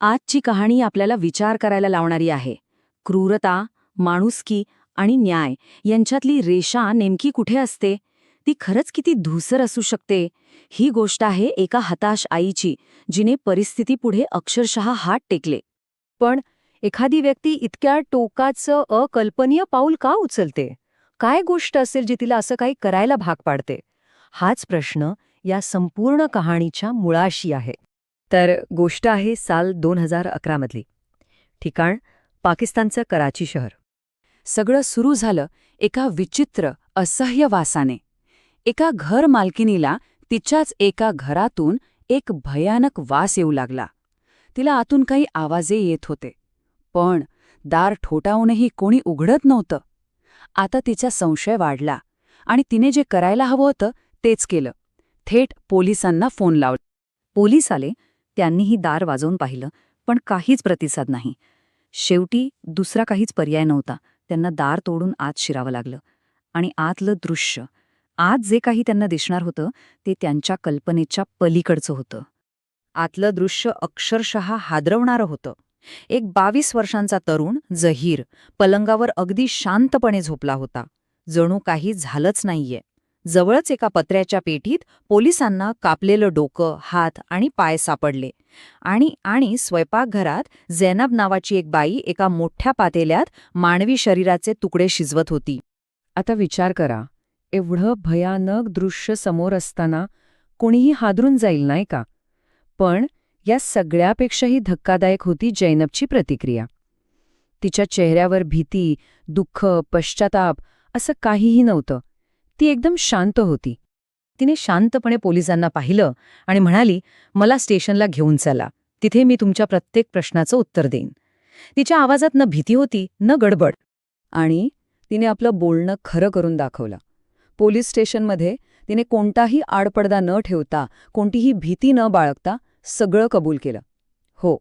आजची कहाणी आपल्याला विचार करायला लावणारी आहे. क्रूरता माणुसकी आणि न्याय यांच्यातली रेषा नेमकी कुठे असते? ती खरंच किती धूसर असू शकते? ही गोष्ट आहे एका हताश आईची जिने परिस्थितीपुढे अक्षरशः हात टेकले. पण एखादी व्यक्ती इतक्या टोकाचं अकल्पनीय पाऊल का उचलते? काय गोष्ट असेल जी तिला असं काही करायला भाग पाडते? हाच प्रश्न या संपूर्ण कहाणीच्या मुळाशी आहे. तर गोष्ट आहे साल दोन हजार अकरामधली ठिकाण पाकिस्तानचं कराची शहर. सगळं सुरू झालं एका विचित्र असह्य वासाने. एका घर मालकिनीला तिच्याच एका घरातून एक भयानक वास येऊ लागला. तिला आतून काही आवाजे येत होते. पण दार ठोठावूनही कोणी उघडत नव्हतं. आता तिचा संशय वाढला आणि तिने जे करायला हवं होतं तेच केलं. थेट पोलिसांना फोन लावला. पोलीस आले त्यांनीही दार वाजवून पाहिलं पण काहीच प्रतिसाद नाही. शेवटी दुसरा काहीच पर्याय नव्हता. त्यांना दार तोडून आत शिरावं लागलं. आणि आतलं दृश्य आत जे काही त्यांना दिसणार होतं ते त्यांच्या कल्पनेच्या पलीकडचं होतं. आतलं दृश्य अक्षरशः हादरवणारं होतं. एक बावीस वर्षांचा तरुण जहीर पलंगावर अगदी शांतपणे झोपला होता. जणू काही झालंच नाहीये. जवळच एका पत्र्याच्या पेटीत पोलिसांना कापलेलं डोकं हात आणि पाय सापडले. आणि आणि स्वयंपाकघरात झैनब नावाची एक बाई एका मोठ्या पातेल्यात मानवी शरीराचे तुकडे शिजवत होती. आता विचार करा. एवढं भयानक दृश्य समोर असताना कोणीही हादरून जाईल नाही का? पण या सगळ्यापेक्षाही धक्कादायक होती जैनबची प्रतिक्रिया. तिच्या चेहऱ्यावर भीती दुःख पश्चाताप असं काहीही नव्हतं. ती एकदम शांत होती. तिने शांतपणे पोलिसांना पाहिलं आणि म्हणाली मला स्टेशनला घेऊन चला. तिथे मी तुमच्या प्रत्येक प्रश्नाचं उत्तर देईन. तिच्या आवाजात न भीती होती न गडबड. आणि तिने आपलं बोलणं खरं करून दाखवलं. पोलीस स्टेशनमध्ये तिने कोणताही आडपडदा न ठेवता कोणतीही भीती न बाळगता सगळं कबूल केलं. हो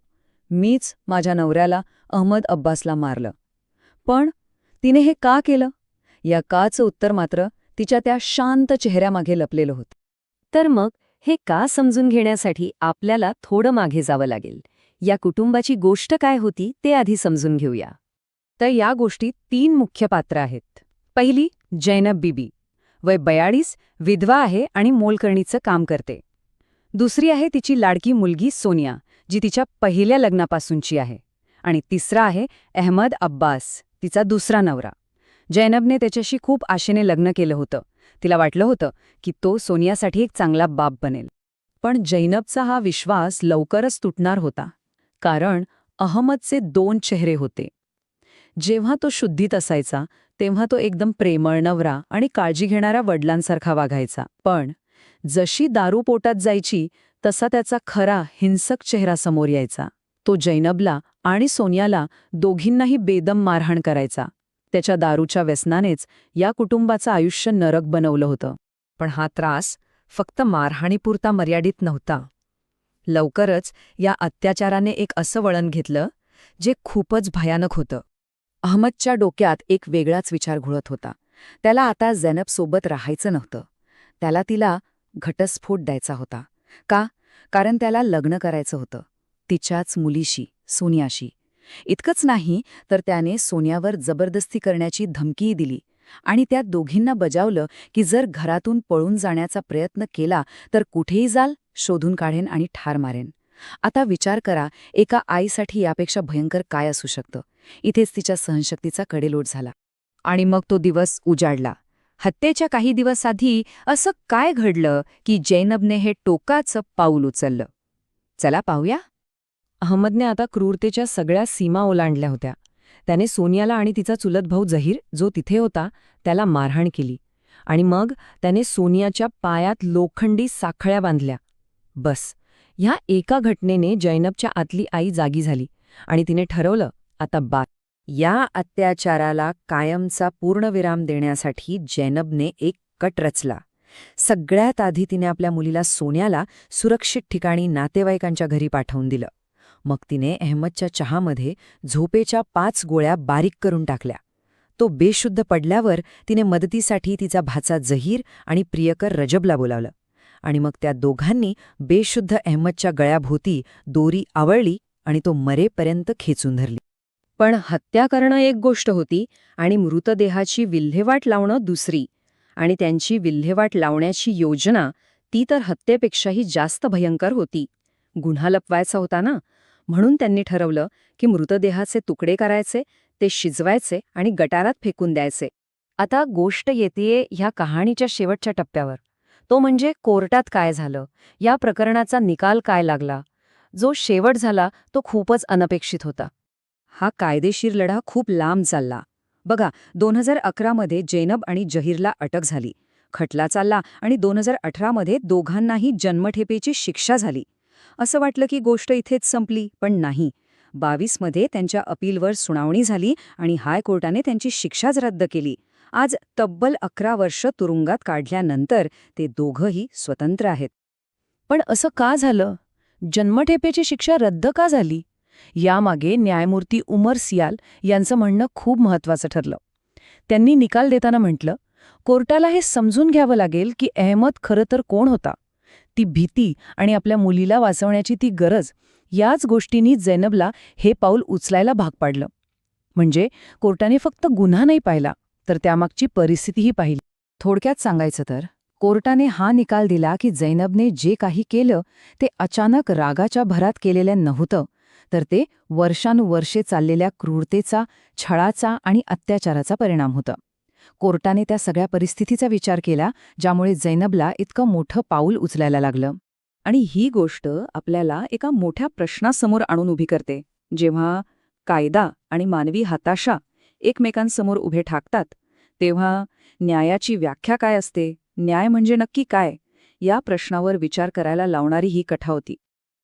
मीच माझ्या नवऱ्याला अहमद अब्बासला मारलं. पण तिने हे का केलं? या काचं उत्तर मात्र तिच्या त्या शांत चेहऱ्यामागे लपलेलं होतं. तर मग हे का समजून घेण्यासाठी आपल्याला थोडं मागे जावं लागेल? या कुटुंबाची गोष्ट काय होती ते आधी समजून घेऊया. तर या गोष्टीत तीन मुख्य पात्र आहेत. पहिली जैनब बीबी. वय बयाळीस विधवा आहे आणि मोलकर्णीचं काम करते. दुसरी आहे तिची लाडकी मुलगी सोनिया जी तिच्या पहिल्या लग्नापासूनची आहे. आणि तिसरा आहे अहमद अब्बास तिचा दुसरा नवरा. जैनबने त्याच्याशी खूप आशेने लग्न केलं होतं. तिला वाटलं होतं की तो सोनियासाठी एक चांगला बाप बनेल. पण जैनबचा हा विश्वास लवकरच तुटणार होता. कारण अहमदचे दोन चेहरे होते. जेव्हा तो शुद्धीत असायचा तेव्हा तो एकदम प्रेमळ नवरा आणि काळजी घेणाऱ्या वडिलांसारखा वागायचा. पण जशी दारू पोटात जायची तसा त्याचा खरा हिंसक चेहरा समोर यायचा. तो जैनबला आणि सोनियाला दोघींनाही बेदम मारहाण करायचा. त्याच्या दारूच्या व्यसनानेच या कुटुंबाचं आयुष्य नरक बनवलं होतं. पण हा त्रास फक्त मारहाणीपुरता मर्यादित नव्हता. लवकरच या अत्याचाराने एक असं वळण घेतलं जे खूपच भयानक होतं. अहमदच्या डोक्यात एक वेगळाच विचार घुळत होता. त्याला आता झेनबसोबत राहायचं नव्हतं. त्याला तिला घटस्फोट द्यायचा होता. का? कारण त्याला लग्न करायचं होतं. तिच्याच मुलीशी सोनियाशी. इतकंच नाही तर त्याने सोन्यावर जबरदस्ती करण्याची धमकीही दिली आणि त्या दोघींना बजावलं की जर घरातून पळून जाण्याचा प्रयत्न केला तर कुठेही जाल शोधून काढेन आणि ठार मारेन. आता विचार करा एका आईसाठी यापेक्षा भयंकर काय असू शकतं? इथेच तिच्या सहनशक्तीचा कडेलोट झाला आणि मग तो दिवस उजाडला. हत्येच्या काही दिवस आधी असं काय घडलं की जैनबने हे टोकाचं पाऊल उचललं? चला पाहूया. अहमदने आता क्रूरतेच्या सगळ्या सीमा ओलांडल्या होत्या. त्याने सोनियाला आणि तिचा चुलत भाऊ जहीर जो तिथे होता त्याला मारहाण केली. आणि मग त्याने सोनियाच्या पायात लोखंडी साखळ्या बांधल्या. बस. ह्या एका घटनेने जैनबच्या आतली आई जागी झाली आणि तिने ठरवलं आता बा या अत्याचाराला कायमचा पूर्णविराम देण्यासाठी जैनबने एक कट रचला. सगळ्यात आधी तिने आपल्या मुलीला सोन्याला सुरक्षित ठिकाणी नातेवाईकांच्या घरी पाठवून दिलं. मग तिने अहमदच्या चहामध्ये झोपेच्या पाच गोळ्या बारीक करून टाकल्या. तो बेशुद्ध पडल्यावर तिने मदतीसाठी तिचा भाचा जहीर आणि प्रियकर रजबला बोलावलं. आणि मग त्या दोघांनी बेशुद्ध अहमदच्या गळ्याभोवती दोरी आवळली आणि तो मरेपर्यंत खेचून धरली. पण हत्या करणं एक गोष्ट होती आणि मृतदेहाची विल्हेवाट लावणं दुसरी. आणि त्यांची विल्हेवाट लावण्याची योजना ती तर हत्येपेक्षाही जास्त भयंकर होती. गुन्हा लपवायचा होता ना? म्हणून त्यांनी ठरवलं की मृतदेहाचे तुकडे करायचे ते शिजवायचे आणि गटारात फेकून द्यायचे. आता गोष्ट येतेय ह्या कहाणीच्या शेवटच्या टप्प्यावर. तो म्हणजे कोर्टात काय झालं या प्रकरणाचा निकाल काय लागला? जो शेवट झाला तो खूपच अनपेक्षित होता. हा कायदेशीर लढा खूप लांब चालला. बघा दोन हजार अकरामध्ये जैनब आणि जहीरला अटक झाली. खटला चालला आणि दोन हजार अठरामध्ये दोघांनाही जन्मठेपेची शिक्षा झाली. असं वाटलं की गोष्ट इथेच संपली पण नाही. बावीसमध्ये त्यांच्या अपीलवर सुनावणी झाली आणि हायकोर्टाने त्यांची शिक्षाच रद्द केली. आज तब्बल अकरा वर्ष तुरुंगात काढल्यानंतर ते दोघंही स्वतंत्र आहेत. पण असं का झालं? जन्मठेपेची शिक्षा रद्द का झाली? यामागे न्यायमूर्ती उमर सियाल यांचं म्हणणं खूप महत्वाचं ठरलं. त्यांनी निकाल देताना म्हटलं कोर्टाला हे समजून घ्यावं लागेल की अहमद खरं तर कोण होता? ती भीती आणि आपल्या मुलीला वाचवण्याची ती गरज याच गोष्टींनी जैनबला हे पाऊल उचलायला भाग पाडलं. म्हणजे कोर्टाने फक्त गुन्हा नाही पाहिला तर त्यामागची परिस्थितीही पाहिली. थोडक्यात सांगायचं तर कोर्टाने हा निकाल दिला की जैनबने जे काही केलं ते अचानक रागाच्या भरात केलेलं नव्हतं तर ते वर्षानुवर्षे चाललेल्या क्रूरतेचा छळाचा आणि अत्याचाराचा परिणाम होता. कोर्टाने त्या सगळ्या परिस्थितीचा विचार केला ज्यामुळे जैनबला इतकं मोठं पाऊल उचलायला लागलं. आणि ही गोष्ट आपल्याला एका मोठ्या प्रश्नासमोर आणून उभी करते. जेव्हा कायदा आणि मानवी हताशा एकमेकांसमोर उभे ठाकतात तेव्हा न्यायाची व्याख्या काय असते? न्याय म्हणजे नक्की काय? या प्रश्नावर विचार करायला लावणारी ही कथा होती.